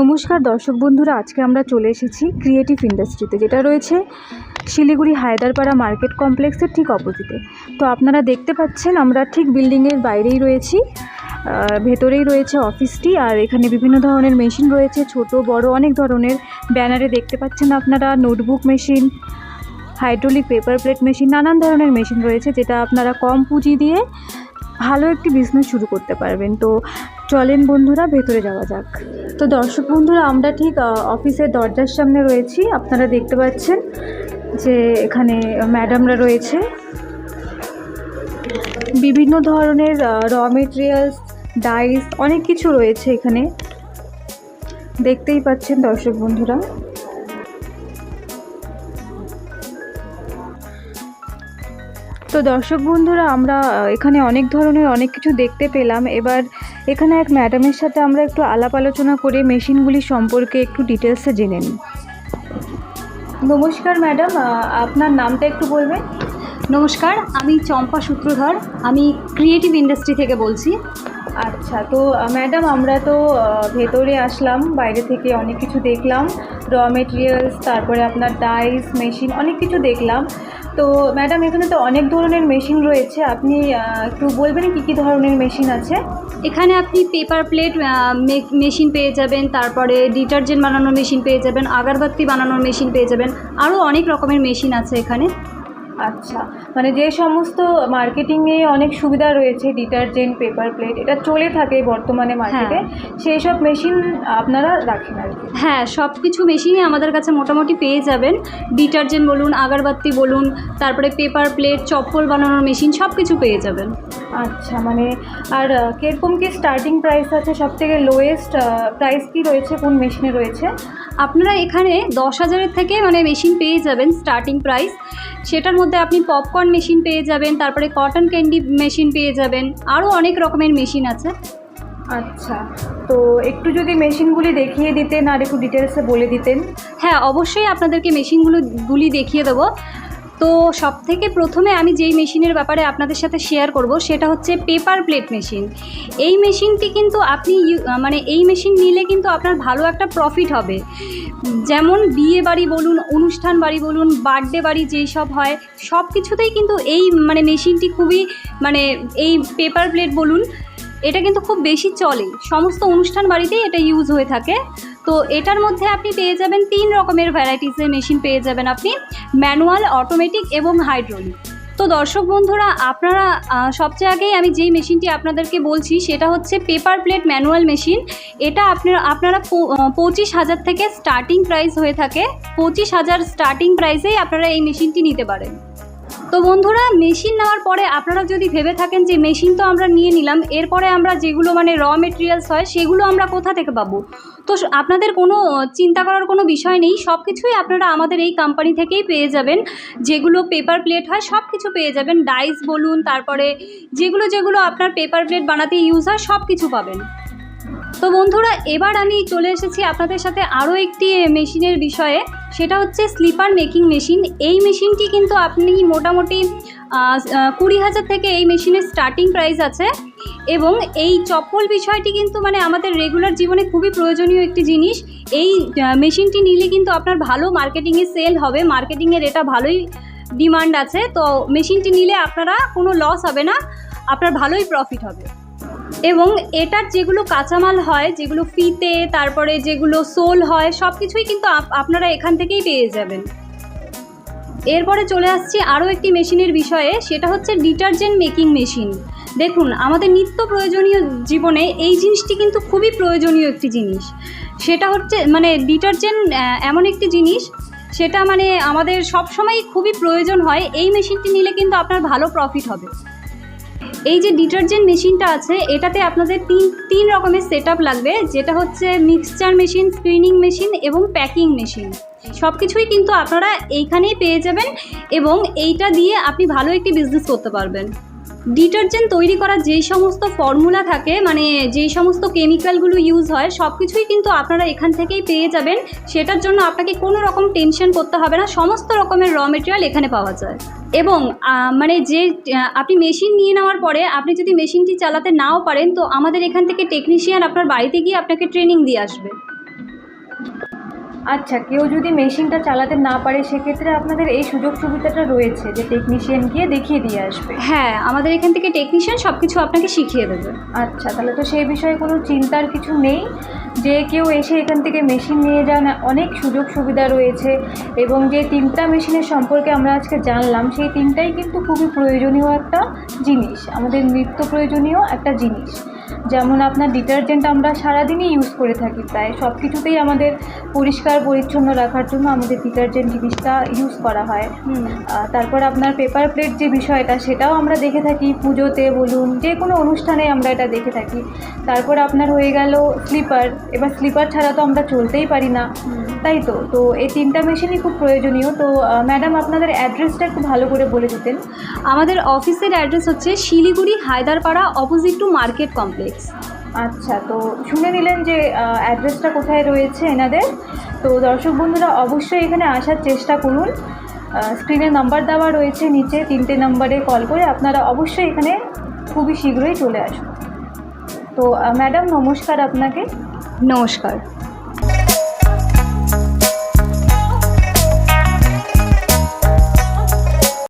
নমস্কার দর্শক বন্ধুরা, আজকে আমরা চলে এসেছি ক্রিয়েটিভ ইন্ডাস্ট্রিতে যেটা রয়েছে শিলিগুড়ি হায়দারপাড়া মার্কেট কমপ্লেক্সের ঠিক অপোজিটে। তো আপনারা দেখতে পাচ্ছেন, আমরা ঠিক বিল্ডিংয়ের বাইরেই রয়েছি ভেতরেই রয়েছে অফিসটি আর এখানে বিভিন্ন ধরনের মেশিন রয়েছে, ছোট, বড়, অনেক ধরনের। ব্যানারে দেখতে পাচ্ছেন আপনারা notebook machine hydraulic paper plate machine নানান ধরনের মেশিন রয়েছে, যেটা আপনারা কম পুঁজি দিয়ে ভালো একটি বিজনেস শুরু করতে পারবেন। তো চলেন বন্ধুরা, ভেতরে যাওয়া যাক। তো দর্শক বন্ধুরা, আমরা ঠিক অফিসের দরজার সামনে রয়েছি। আপনারা দেখতে পাচ্ছেন যে এখানে ম্যাডামরা রয়েছে। বিভিন্ন ধরনের র মেটেরিয়ালস ডাইস অনেক কিছু রয়েছে এখানে। দেখতেই পাচ্ছেন দর্শক বন্ধুরা। তো দর্শক বন্ধুরা, আমরা এখানে অনেক ধরনের অনেক কিছু দেখতে পেলাম। এবার এখানে এক ম্যাডামের সাথে আমরা একটু আলাপ আলোচনা করে মেশিনগুলি সম্পর্কে একটু ডিটেলসে জেনে নিই। নমস্কার ম্যাডাম আপনার নামটা একটু বলবেন? নমস্কার আমি চম্পা সূত্রধর আমি ক্রিয়েটিভ ইন্ডাস্ট্রি থেকে বলছি। আচ্ছা তো ম্যাডাম আমরা তো ভেতরে আসলাম বাইরে থেকে অনেক কিছু দেখলাম র মেটেরিয়ালস তারপরে আপনার ডাইস মেশিন অনেক কিছু দেখলাম। তো ম্যাডাম এখানে তো অনেক ধরনের মেশিন রয়েছে। আপনি একটু বলবেন কি কি ধরনের মেশিন আছে? এখানে আপনি পেপার প্লেট মেশিন পেয়ে যাবেন, তারপরে ডিটারজেন্ট বানানোর মেশিন পেয়ে যাবেন, আগারবাতি বানানোর মেশিন পেয়ে যাবেন, আরও অনেক রকমের মেশিন আছে এখানে। আচ্ছা মানে যে সমস্ত মার্কেটিংয়ে অনেক সুবিধা রয়েছে ডিটারজেন্ট পেপার প্লেট এটা চলে থাকে বর্তমানে মার্কেটে সেই সব মেশিন আপনারা রাখেন আর কি। হ্যাঁ সব কিছু মেশিনই আমাদের কাছে মোটামুটি পেয়ে যাবেন। ডিটারজেন্ট বলুন আগারবাতি বলুন তারপরে পেপার প্লেট চপ্পল বানানোর মেশিন সব কিছু পেয়ে যাবেন। আচ্ছা মানে আর কীরকম কি স্টার্টিং প্রাইস আছে? সব থেকে লোয়েস্ট প্রাইস কি রয়েছে? কোন মেশিনে রয়েছে? আপনারা এখানে দশ হাজারের থেকে মানে মেশিন পেয়ে যাবেন স্টার্টিং প্রাইস সেটার মধ্যে আপনি পপকর্ন মেশিন পেয়ে যাবেন তারপরে কটন ক্যান্ডি মেশিন পেয়ে যাবেন। আরও অনেক রকমের মেশিন আছে। আচ্ছা তো একটু যদি মেশিনগুলি দেখিয়ে দিতেন আর একটু ডিটেলসে বলে দিতেন। হ্যাঁ অবশ্যই আপনাদেরকে মেশিনগুলো গুলি দেখিয়ে দেবো। তো সব থেকে প্রথমে আমি যেই মেশিনের ব্যাপারে আপনাদের সাথে শেয়ার করব, সেটা হচ্ছে পেপার প্লেট মেশিন এই মেশিনটি কিন্তু আপনি মানে এই মেশিন নিলে কিন্তু আপনার ভালো একটা প্রফিট হবে। যেমন বিয়ে বাড়ি বলুন, অনুষ্ঠান বাড়ি বলুন বার্থডে বাড়ি যেই সব হয় সব কিছুতেই কিন্তু এই মানে মেশিনটি খুবই মানে এই পেপার প্লেট বলুন, এটা কিন্তু খুব বেশি চলে। সমস্ত অনুষ্ঠান বাড়িতেই এটা ইউজ হয়ে থাকে। তো এটার মধ্যে আপনি পেয়ে যাবেন তিন রকমের ভ্যারাইটিসের মেশিন পেয়ে যাবেন আপনি। ম্যানুয়াল অটোমেটিক এবং হাইড্রোলিক তো দর্শক বন্ধুরা, আপনারা সবচেয়ে আগেই আমি যেই মেশিনটি আপনাদেরকে বলছি, সেটা হচ্ছে পেপার প্লেট ম্যানুয়াল মেশিন এটা আপনারা আপনারা পঁচিশ হাজার থেকে স্টার্টিং প্রাইস হয়ে থাকে। পঁচিশ হাজার স্টার্টিং প্রাইসেই আপনারা এই মেশিনটি নিতে পারেন। তো বন্ধুরা মেশিন নেওয়ার পরে আপনারা যদি ভেবে থাকেন যে মেশিন তো আমরা নিয়ে নিলাম, এরপরে আমরা যেগুলো মানে র মেটেরিয়ালস হয়, সেগুলো আমরা কোথা থেকে পাবো? তো আপনাদের কোনো চিন্তা করার কোনো বিষয় নেই সব কিছুই আপনারা আমাদের এই কোম্পানি থেকেই পেয়ে যাবেন। যেগুলো পেপার প্লেট হয় সব কিছু পেয়ে যাবেন। ডাইস বলুন, তারপরে যেগুলো যেগুলো আপনার পেপার প্লেট বানাতে ইউজ হয় সব কিছু পাবেন। তো বন্ধুরা, এবার আমি চলে এসেছি আপনাদের সাথে আরও একটি মেশিনের বিষয়ে। সেটা হচ্ছে স্লিপার মেকিং মেশিন। এই মেশিনটি কিন্তু আপনি মোটামুটি কুড়ি হাজার থেকে এই মেশিনের স্টার্টিং প্রাইস আছে এবং এই চপ্পল বিষয়টি কিন্তু মানে আমাদের রেগুলার জীবনে খুবই প্রয়োজনীয় একটি জিনিস। এই মেশিনটি নিলে কিন্তু আপনার ভালো মার্কেটিংয়ে সেল হবে মার্কেটিংয়ের এটা ভালোই ডিমান্ড আছে। তো মেশিনটি নিলে আপনারা কোনো লস হবে না, আপনার ভালোই প্রফিট হবে। এবং এটার যেগুলো কাঁচামাল হয়, যেগুলো ফিতে, তারপরে যেগুলো সোল হয় সব কিছুই কিন্তু আপ- আপনারা এখান থেকেই পেয়ে যাবেন। এরপরে চলে আসছি আরও একটি মেশিনের বিষয়ে, সেটা হচ্ছে ডিটারজেন্ট মেকিং মেশিন। দেখুন, আমাদের নিত্য প্রয়োজনীয় জীবনে এই জিনিসটি কিন্তু খুবই প্রয়োজনীয় একটি জিনিস। সেটা হচ্ছে মানে ডিটারজেন্ট এমন একটি জিনিস, সেটা মানে আমাদের সবসময় খুবই প্রয়োজন হয়, এই মেশিনটি নিলে কিন্তু আপনার ভালো প্রফিট হবে। এই যে ডিটারজেন্ট মেশিনটা আছে, এটাতে আপনাদের তিন তিন রকমের সেট লাগবে। যেটা হচ্ছে মিক্সচার মেশিন স্ক্রিনিং মেশিন এবং প্যাকিং মেশিন সব কিছুই কিন্তু আপনারা এইখানেই পেয়ে যাবেন এবং এইটা দিয়ে আপনি ভালো একটি বিজনেস করতে পারবেন। ডিটারজেন্ট তৈরি করার যেই সমস্ত ফর্মুলা থাকে মানে যেই সমস্ত কেমিক্যালগুলো ইউজ হয় সব কিছুই কিন্তু আপনারা এখান থেকেই পেয়ে যাবেন। সেটার জন্য আপনাকে কোনো রকম টেনশন করতে হবে না, সমস্ত রকমের র মেটেরিয়াল এখানে পাওয়া যায়। এবং মানে যে আপনি মেশিন নিয়ে নেওয়ার পরে আপনি যদি মেশিনটি চালাতে নাও পারেন, তো আমাদের এখান থেকে টেকনিশিয়ান আপনার বাড়িতে গিয়ে আপনাকে ট্রেনিং দিয়ে আসবে। আচ্ছা কেউ যদি মেশিনটা চালাতে না পারে সেক্ষেত্রে আপনাদের এই সুযোগ সুবিধাটা রয়েছে যে টেকনিশিয়ান গিয়ে দেখিয়ে দিয়ে আসবে। হ্যাঁ আমাদের এখান থেকে টেকনিশিয়ান সব কিছু আপনাকে শিখিয়ে দেবে। আচ্ছা তাহলে তো সেই বিষয়ে কোনো চিন্তার কিছু নেই। যে কেউ এসে এখান থেকে মেশিন নিয়ে যান অনেক সুযোগ সুবিধা রয়েছে। এবং যে তিনটা মেশিনের সম্পর্কে আমরা আজকে জানলাম সেই তিনটাই কিন্তু খুবই প্রয়োজনীয় একটা জিনিস। আমাদের নিত্য প্রয়োজনীয় একটা জিনিস। যেমন আপনার ডিটারজেন্ট আমরা সারাদিনই ইউজ করে থাকি প্রায়। সব কিছুতেই আমাদের পরিষ্কার পরিচ্ছন্ন রাখার জন্য আমাদের ডিটারজেন্ট জিনিসটা ইউজ করা হয়। তারপর আপনার পেপার প্লেট যে বিষয়টা সেটাও আমরা দেখে থাকি। পুজোতে বলুন যে কোনো অনুষ্ঠানে আমরা এটা দেখে থাকি। তারপর আপনার হয়ে গেল স্লিপার এবার স্লিপার ছাড়া তো আমরা চলতেই পারি না। তাই তো? তো এই তিনটা মেশিনই খুব প্রয়োজনীয়। তো ম্যাডাম আপনাদের অ্যাড্রেসটা একটু ভালো করে বলে দিতেন। আমাদের অফিসের অ্যাড্রেস হচ্ছে Siliguri Haiderpara opposite to market complex আচ্ছা তো শুনে নিলেন যে অ্যাড্রেসটা কোথায় রয়েছে এনাদের। তো দর্শক বন্ধুরা, অবশ্যই এখানে আসার চেষ্টা করুন। স্ক্রিনে নাম্বার দেওয়া রয়েছে নিচে, তিনটে নাম্বারে কল করে আপনারা অবশ্যই এখানে খুবই শীঘ্রই চলে আসুন। তো ম্যাডাম নমস্কার আপনাকে। নমস্কার।